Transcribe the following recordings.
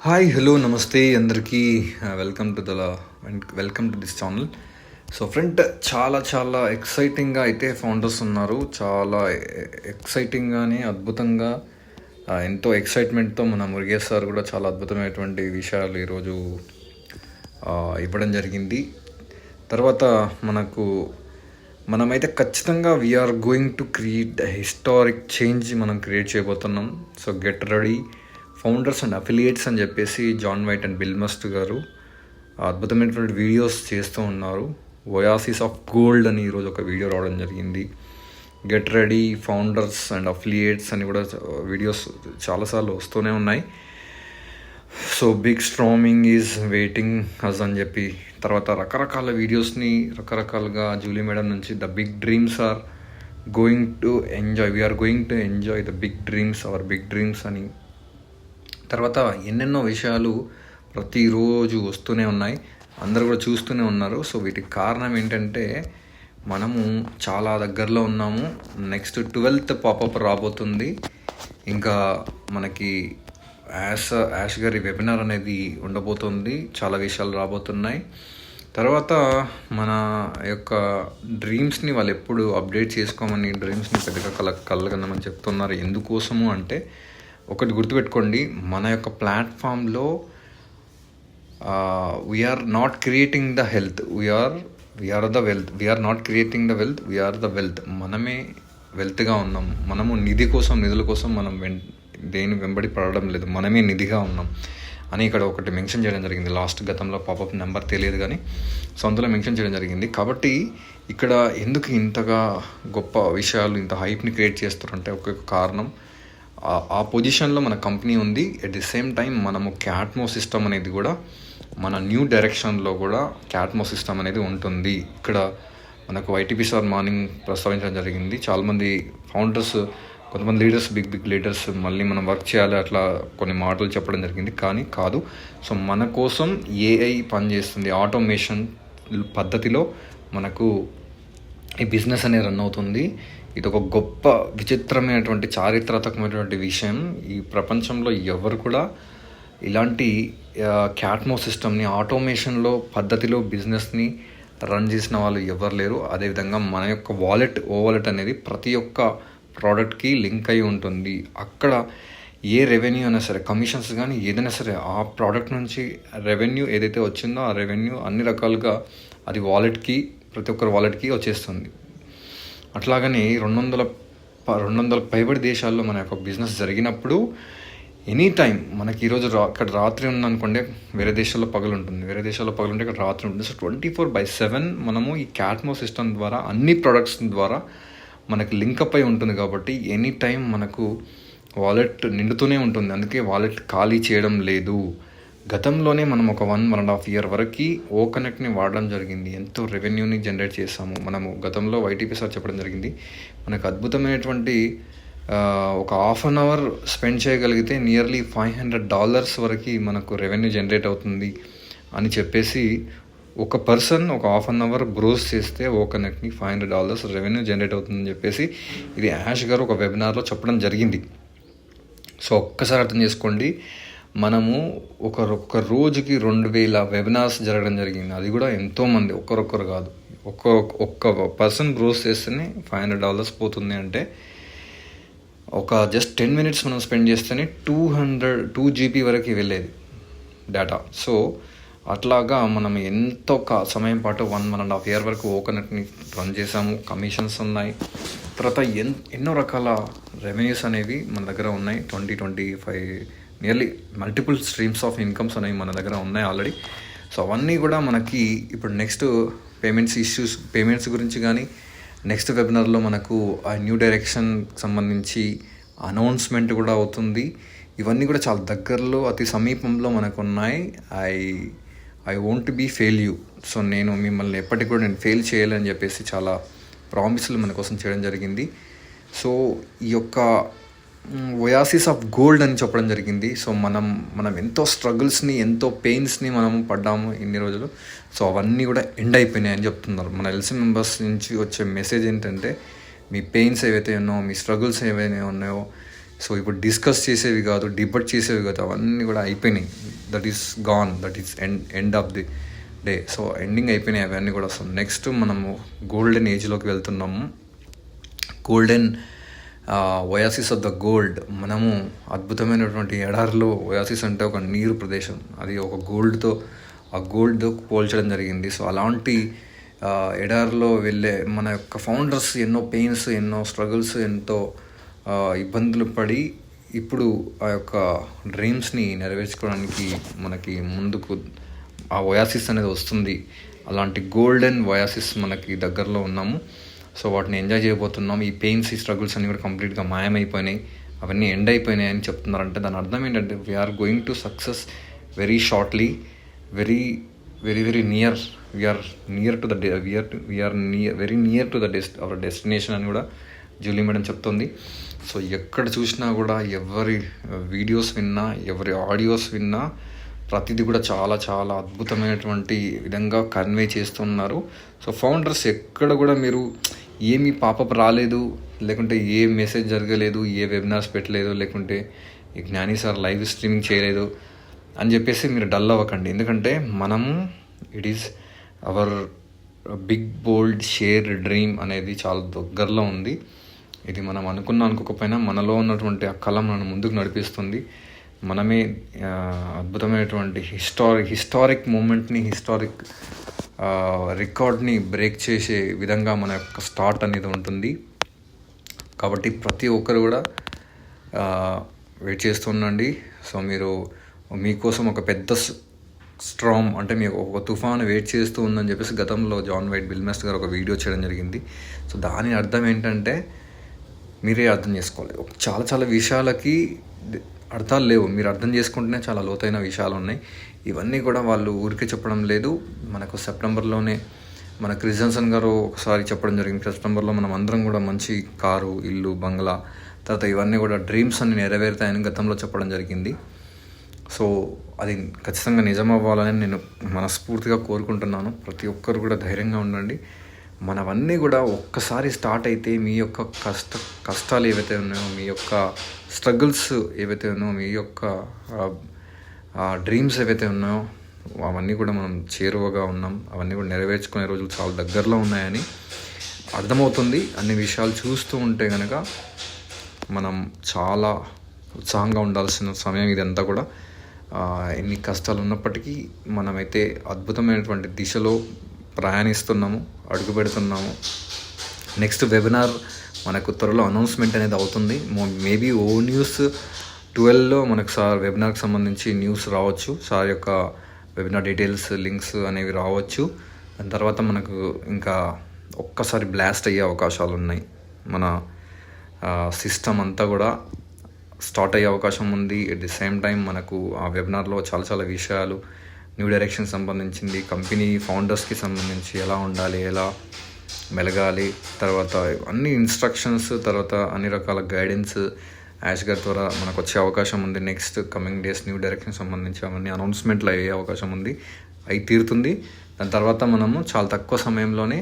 Hi hello నమస్తే అందరికీ welcome to the welcome to this channel so friend చాలా చాలా ఎక్సైటింగ్గా అయితే ఫౌండర్స్ ఉన్నారు. చాలా e, e, ఎక్సైటింగ్గానే అద్భుతంగా uh, ఎంతో ఎక్సైట్మెంట్తో మన మురుగేష్ సార్ కూడా చాలా అద్భుతమైనటువంటి విషయాలు ఈరోజు uh, ఇవ్వడం జరిగింది. తర్వాత మనకు మనమైతే ఖచ్చితంగా we're going to create historic change మనం క్రియేట్ చేయబోతున్నాం. So get ready founders and affiliates అని చెప్పేసి John White and Bill Must గారు అద్భుతమైనటువంటి వీడియోస్ చేస్తూ ఉన్నారు. వయాసిస్ ఆఫ్ గోల్డ్ అని ఈరోజు ఒక వీడియో రావడం జరిగింది. Get ready founders and affiliates అని కూడా వీడియోస్ చాలాసార్లు వస్తూనే ఉన్నాయి. So big storming is waiting us అని చెప్పి తర్వాత రకరకాల వీడియోస్ని రకరకాలుగా జూలీ మేడం నుంచి the big dreams are going to enjoy we're going to enjoy the big dreams our big dreams అని తర్వాత ఎన్నెన్నో విషయాలు ప్రతిరోజు వస్తూనే ఉన్నాయి. అందరూ కూడా చూస్తూనే ఉన్నారు. సో వీటికి కారణం ఏంటంటే మనము చాలా దగ్గరలో ఉన్నాము. నెక్స్ట్ ట్వెల్త్ పాపప్ రాబోతుంది. ఇంకా మనకి యాష్ యాష్ గారి వెబినార్ అనేది ఉండబోతుంది. చాలా విషయాలు రాబోతున్నాయి. తర్వాత మన యొక్క డ్రీమ్స్ని వాళ్ళు ఎప్పుడు అప్డేట్ చేసుకోమని డ్రీమ్స్ని పెద్దగా కల కలగనమని చెప్తున్నారు. ఎందుకోసము అంటే ఒకటి గుర్తుపెట్టుకోండి మన యొక్క ప్లాట్ఫామ్లో we're not creating the health we're we're the wealth we're not creating the wealth we're the wealth మనమే వెల్త్గా ఉన్నాం. మనము నిధి కోసం నిధుల కోసం మనం వెం దేని వెంబడి పడడం లేదు. మనమే నిధిగా ఉన్నాం. అని ఇక్కడ ఒకటి మెన్షన్ చేయడం జరిగింది. లాస్ట్ గతంలో పాపప్ నెంబర్ తెలియదు కానీ సో అందులో మెన్షన్ చేయడం జరిగింది. కాబట్టి ఇక్కడ ఎందుకు ఇంతగా గొప్ప విషయాలు ఇంత హైప్ని క్రియేట్ చేస్తారంటే ఒక్కొక్క కారణం ఆ- పొజిషన్లో మన కంపెనీ ఉంది. ఎట్ ది సేమ్ టైం మనము క్యాట్మో సిస్టమ్ అనేది కూడా మన న్యూ డైరెక్షన్లో కూడా క్యాట్మో సిస్టమ్ అనేది ఉంటుంది. ఇక్కడ మనకు వైటీపీ సార్ మార్నింగ్ ప్రస్తావించడం జరిగింది. చాలామంది ఫౌండర్స్ కొంతమంది లీడర్స్ బిగ్ బిగ్ లీడర్స్ మళ్ళీ మనం వర్క్ చేయాలి అట్లా కొన్ని మాటలు చెప్పడం జరిగింది. కానీ కాదు. సో మన కోసం ఏఐ పనిచేస్తుంది. ఆటోమేషన్ పద్ధతిలో మనకు ఈ బిజినెస్ అనేది రన్ అవుతుంది. ఇది ఒక గొప్ప విచిత్రమైనటువంటి చారిత్రాత్మకమైనటువంటి విషయం. ఈ ప్రపంచంలో ఎవరు కూడా ఇలాంటి క్యాట్మో సిస్టమ్ని ఆటోమేషన్లో పద్ధతిలో బిజినెస్ని రన్ చేసిన వాళ్ళు ఎవరు లేరు. అదేవిధంగా మన యొక్క వాలెట్ ఓ వాలెట్ అనేది ప్రతి ఒక్క ప్రోడక్ట్కి లింక్ అయి ఉంటుంది. అక్కడ ఏ రెవెన్యూ అయినా సరే కమిషన్స్ కానీ ఏదైనా సరే ఆ ప్రోడక్ట్ నుంచి రెవెన్యూ ఏదైతే వచ్చిందో ఆ రెవెన్యూ అన్ని రకాలుగా అది వాలెట్కి ప్రతి ఒక్కరి వాలెట్కి వచ్చేస్తుంది. అట్లాగని రెండు వందల ప- రెండు వందల పైబడి దేశాల్లో మన యొక్క బిజినెస్ జరిగినప్పుడు ఎనీ టైం మనకి ఈరోజు రా ఇక్కడ రాత్రి ఉందనుకోండి వేరే దేశాల్లో పగలు ఉంటుంది వేరే దేశాల్లో పగలు ఉంటే ఇక్కడ రాత్రి ఉంటుంది. So twenty four by seven మనము ఈ క్యాట్మో సిస్టమ్ ద్వారా అన్ని ప్రొడక్ట్స్ ద్వారా మనకి లింకప్ అయి ఉంటుంది కాబట్టి ఎనీ టైం మనకు వాలెట్ నిండుతూనే ఉంటుంది. అందుకే వాలెట్ ఖాళీ చేయడం లేదు. గతంలోనే మనం ఒక one one and half year వరకు ఓ కనెక్ట్ని వాడడం జరిగింది. ఎంతో రెవెన్యూని జనరేట్ చేసాము మనము గతంలో వైటీపీ సార్ చెప్పడం జరిగింది. మనకు అద్భుతమైనటువంటి ఒక హాఫ్ అన్ అవర్ స్పెండ్ చేయగలిగితే నియర్లీ ఫైవ్ హండ్రెడ్ డాలర్స్ వరకు మనకు రెవెన్యూ జనరేట్ అవుతుంది అని చెప్పేసి ఒక పర్సన్ ఒక హాఫ్ అన్ అవర్ బ్రోస్ చేస్తే ఓ కనెక్ట్ని five hundred dollars revenue generate అవుతుందని చెప్పేసి ఇది యాష్ గారు ఒక వెబినార్లో చెప్పడం జరిగింది. సో ఒక్కసారి అర్థం చేసుకోండి. మనము ఒకరొక్క రోజుకి రెండు వేల వెబినార్స్ జరగడం జరిగింది. అది కూడా ఎంతోమంది ఒక్కరొక్కరు కాదు. ఒక్క ఒక్క పర్సన్ గ్రోస్ చేస్తేనే ఫైవ్ హండ్రెడ్ డాలర్స్ పోతుంది అంటే ఒక జస్ట్ టెన్ మినిట్స్ మనం స్పెండ్ చేస్తేనే టూ హండ్రెడ్ టూ జీబీ వరకు వెళ్ళేది డేటా సో అట్లాగా మనం ఎంతో సమయం పాటు one one and half year వరకు ఓకనెట్ని రన్ చేసాము కమిషన్స్ ఉన్నాయి. తర్వాత ఎన్ ఎన్నో రకాల రెవెన్యూస్ అనేవి మన దగ్గర ఉన్నాయి. Twenty twenty five nearly multiple streams of incomes అనేవి మన దగ్గర ఉన్నాయి ఆల్రెడీ సో అవన్నీ కూడా మనకి ఇప్పుడు నెక్స్ట్ పేమెంట్స్ ఇష్యూస్ పేమెంట్స్ గురించి కానీ నెక్స్ట్ వెబినార్లో మనకు ఆ న్యూ డైరెక్షన్ సంబంధించి అనౌన్స్మెంట్ కూడా అవుతుంది. ఇవన్నీ కూడా చాలా దగ్గరలో అతి సమీపంలో మనకు ఉన్నాయి. I I won't be fail you so నేను మిమ్మల్ని ఎప్పటికి కూడా నేను ఫెయిల్ చేయాలని చెప్పేసి చాలా ప్రామిస్లు మన కోసం చేయడం జరిగింది. సో ఈ యొక్క ఒయాసిస్ ఆఫ్ గోల్డ్ అని చెప్పడం జరిగింది. సో మనం మనం ఎంతో స్ట్రగుల్స్ని ఎంతో పెయిన్స్ని మనం పడ్డాము ఇన్ని రోజులు. సో అవన్నీ కూడా ఎండ్ అయిపోయినాయి అని చెప్తున్నారు. మన ఎల్సీ మెంబర్స్ నుంచి వచ్చే మెసేజ్ ఏంటంటే మీ పెయిన్స్ ఏవైతే ఉన్నాయో మీ స్ట్రగుల్స్ ఏవైనా ఉన్నాయో సో ఇప్పుడు డిస్కస్ చేసేవి కాదు డిబట్ చేసేవి కాదు అవన్నీ కూడా అయిపోయినాయి. That is gone that is end end of the day so ending అయిపోయినాయి అవన్నీ కూడా. సో నెక్స్ట్ మనము గోల్డెన్ ఏజ్లోకి వెళ్తున్నాము. Golden oasis of the gold మనము అద్భుతమైనటువంటి ఎడారిలో ఒయాసిస్ అంటే ఒక నీరు ప్రదేశం. అది ఒక గోల్డ్తో ఆ గోల్డ్తో పోల్చడం జరిగింది. సో అలాంటి ఎడారిలో వెళ్ళే మన యొక్క ఫౌండర్స్ ఎన్నో పెయిన్స్ ఎన్నో స్ట్రగుల్స్ ఎంతో ఇబ్బందులు పడి ఇప్పుడు ఆ యొక్క డ్రీమ్స్ని నెరవేర్చుకోవడానికి మనకి ముందుకు ఆ వయాసిస్ అనేది వస్తుంది. అలాంటి గోల్డెన్ వయాసిస్ మనకి దగ్గరలో ఉన్నాము. సో వాటిని ఎంజాయ్ చేయబోతున్నాం. ఈ పెయిన్స్ ఈ స్ట్రగుల్స్ అన్ని కూడా కంప్లీట్గా మాయమైపోయినాయి. అవన్నీ ఎండ్ అయిపోయినాయి అని చెప్తున్నారంటే దాని అర్థం ఏంటంటే we're going to success very shortly very very very near we're near to the we're we're near very near to the dest our destination అని కూడా జూలీ మేడం చెప్తుంది. సో ఎక్కడ చూసినా కూడా ఎవరి వీడియోస్ విన్నా ఎవరి ఆడియోస్ విన్నా ప్రతిదీ కూడా చాలా చాలా అద్భుతమైనటువంటి విధంగా కన్వే చేస్తున్నారు. సో ఫౌండర్స్ ఎక్కడ కూడా మీరు ఏమీ పాపప్ రాలేదు లేకుంటే ఏ మెసేజ్ జరగలేదు ఏ వెబినార్స్ పెట్టలేదు లేకుంటే ఈ జ్ఞాని సార్ లైవ్ స్ట్రీమింగ్ చేయలేదు అని చెప్పేసి మీరు డల్ అవ్వకండి. ఎందుకంటే మనము it is our big bold share dream అనేది చాలా దగ్గరలో ఉంది. ఇది మనం అనుకున్న అనుకోకపోయినా మనలో ఉన్నటువంటి ఆ కళ మనం ముందుకు నడిపిస్తుంది. మనమే అద్భుతమైనటువంటి హిస్టారిక్ హిస్టారిక్ మూమెంట్ని హిస్టారిక్ రికార్డ్ని బ్రేక్ చేసే విధంగా మన యొక్క స్టార్ట్ అనేది ఉంటుంది. కాబట్టి ప్రతి ఒక్కరు కూడా వెయిట్ చేస్తుండండి సో మీరు మీకోసం ఒక పెద్ద స్ట్రామ్ అంటే మీకు ఒక తుఫాను వెయిట్ చేస్తూ ఉందని చెప్పేసి గతంలో జాన్ వైట్ బిల్మెస్ట్ గారు ఒక వీడియో చేయడం జరిగింది. సో దాని అర్థం ఏంటంటే మీరే అర్థం చేసుకోవాలి. చాలా చాలా విషయాలకి అర్థాలు లేవు. మీరు అర్థం చేసుకుంటేనే చాలా లోతైన విషయాలు ఉన్నాయి. ఇవన్నీ కూడా వాళ్ళు ఊరికే చెప్పడం లేదు. మనకు సెప్టెంబర్లోనే మన క్రిజన్సన్ గారు ఒకసారి చెప్పడం జరిగింది. సెప్టెంబర్లో మనం అందరం కూడా మంచి కారు ఇల్లు బంగ్లా తర్వాత ఇవన్నీ కూడా డ్రీమ్స్ అన్ని నెరవేరుతాయని గతంలో చెప్పడం జరిగింది. సో అది ఖచ్చితంగా నిజం అవ్వాలని నేను మనస్ఫూర్తిగా కోరుకుంటున్నాను. ప్రతి ఒక్కరు కూడా ధైర్యంగా ఉండండి. మనవన్నీ కూడా ఒక్కసారి స్టార్ట్ అయితే మీ యొక్క కష్ట కష్టాలు ఏవైతే ఉన్నాయో మీ యొక్క స్ట్రగుల్స్ ఏవైతే ఉన్నాయో మీ యొక్క డ్రీమ్స్ ఏవైతే ఉన్నాయో అవన్నీ కూడా మనం చేరువగా ఉన్నాం. అవన్నీ కూడా నెరవేర్చుకునే రోజులు చాలా దగ్గరలో ఉన్నాయని అర్థమవుతుంది. అన్ని విషయాలు చూస్తూ ఉంటే కనుక మనం చాలా ఉత్సాహంగా ఉండాల్సిన సమయం ఇదంతా కూడా ఎన్ని కష్టాలు ఉన్నప్పటికీ మనమైతే అద్భుతమైనటువంటి దిశలో ప్రయాణిస్తున్నాము అడుగు పెడుతున్నాము. నెక్స్ట్ వెబినార్ మనకు త్వరలో అనౌన్స్మెంట్ అనేది అవుతుంది. మేబీ ఓ న్యూస్ ట్వెల్వ్లో మనకు సార్ వెబినార్కి సంబంధించి న్యూస్ రావచ్చు. సార్ యొక్క వెబినార్ డీటెయిల్స్ లింక్స్ అనేవి రావచ్చు. దాని తర్వాత మనకు ఇంకా ఒక్కసారి బ్లాస్ట్ అయ్యే అవకాశాలు ఉన్నాయి. మన సిస్టమ్ అంతా కూడా స్టార్ట్ అయ్యే అవకాశం ఉంది. అట్ ది సేమ్ టైం మనకు ఆ వెబినార్లో చాలా చాలా విషయాలు న్యూ డైరెక్షన్ సంబంధించింది కంపెనీ ఫౌండర్స్కి సంబంధించి ఎలా ఉండాలి ఎలా మెలగాలి తర్వాత అన్ని ఇన్స్ట్రక్షన్స్ తర్వాత అన్ని రకాల గైడెన్స్ యాష్ గారి ద్వారా మనకు వచ్చే అవకాశం ఉంది. Next coming days new direction సంబంధించి అవన్నీ అనౌన్స్మెంట్లు అయ్యే అవకాశం ఉంది. అయి తీరుతుంది. దాని తర్వాత మనము చాలా తక్కువ సమయంలోనే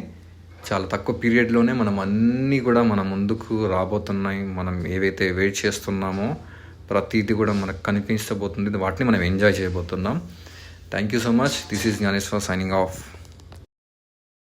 చాలా తక్కువ పీరియడ్లోనే మనం అన్నీ కూడా మన ముందుకు రాబోతున్నాయి. మనం ఏవైతే వెయిట్ చేస్తున్నామో ప్రతిదీ కూడా మనకు కనిపించబోతుంది వాటిని మనం ఎంజాయ్ చేయబోతున్నాం. Thank you so much. This is Nyaneswar signing off.